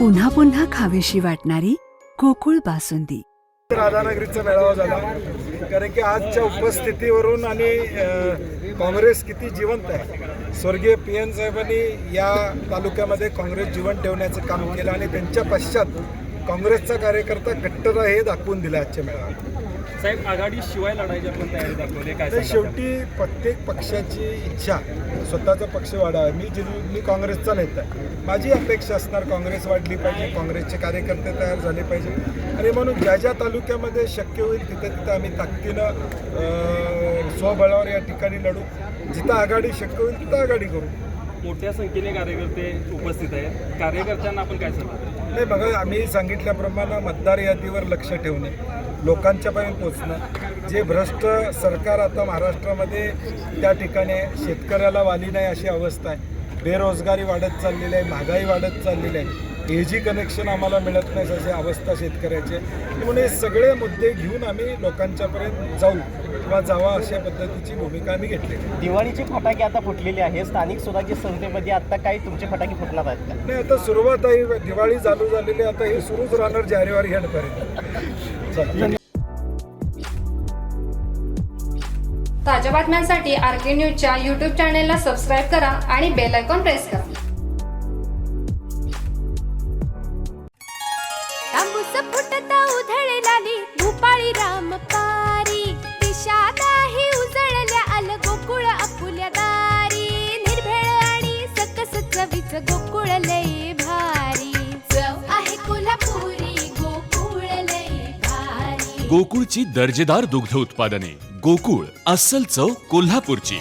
पुन्हा पुन्हा खावीशी वाटणारी गोकुळ बासुंदी. राधानगरीचा मेळावा झाला. कारण की आजच्या उपस्थितीवरून आणि काँग्रेस किती जिवंत आहे. स्वर्गीय पी एन साहेबांनी या तालुक्यामध्ये काँग्रेस जिवंत ठेवण्याचं काम केलं आणि त्यांच्या पश्चात काँग्रेसचा कार्यकर्ता कट्टर हे दाखवून दिला आजच्या मेळाव्यात. साहेब आघाडी शिवाय लढायची आपण तयारी दाखवली काय तर सांगाल? शेवटी प्रत्येक पक्षाची इच्छा स्वतःचा पक्ष वाढावा. मी जिल्हा मी काँग्रेसचा नेता आहे. माझी अपेक्षा असणार काँग्रेस वाढली पाहिजे काँग्रेसचे कार्यकर्ते तयार झाले पाहिजे. आणि म्हणून ज्या ज्या तालुक्यामध्ये शक्य होईल तिथे तिथं आम्ही ताकदीनं अं, स्वबळावर या ठिकाणी लढू. जिथं आघाडी शक्य होईल तिथं आघाडी करू. मोठ्या संख्येने कार्यकर्ते उपस्थित आहेत. कार्यकर्त्यांना आपण काय सांगतो नाही बघा आम्ही सांगितल्याप्रमाणे मतदार यादीवर लक्ष ठेवणे लोकांच्यापर्यंत पोचणं जे भ्रष्ट सरकार आता महाराष्ट्रामध्ये त्या ठिकाणी शेतकऱ्याला वाली नाही अशी अवस्था आहे. बेरोजगारी वाढत चाललेली आहे महागाई वाढत चाललेली आहे. ए जी कनेक्शन आम्हाला मिळत नाही अशी अवस्था शेतकऱ्याची म्हणून हे सगळे मुद्दे घेऊन आम्ही लोकांच्यापर्यंत जाऊ किंवा जावा अशा पद्धतीची भूमिका आम्ही घेतली दिवाळीचे फटाके आता फुटलेले आहे स्थानिक स्वराज्य संस्थेमध्ये आता काही तुमचे फटाके फुटणार आहेत का? नाही आता सुरुवात आहे. दिवाळी चालू झालेली आता हे सुरूच राहणार जानेवारी एंडपर्यंत चला. ताज्या बातम्यांसाठी आर के न्यूजच्या यूट्यूब चॅनेलला सबस्क्राईब करा आणि बेल आयकॉन प्रेस करा. तांबूस फुटता उधळलाली भूपाळी रामपारी. दिशादाही उजळल्या आल गोकुळ आपुल्या दारी. निर्भेळ आणि सकस चवीच गोकुळ लय भारी. चव आहे कोल्हापुरी गोकुळ लय भारी. गोकुळची दर्जेदार दुग्ध उत्पादने. गोकुळ अस्सल चव कोल्हापूरची.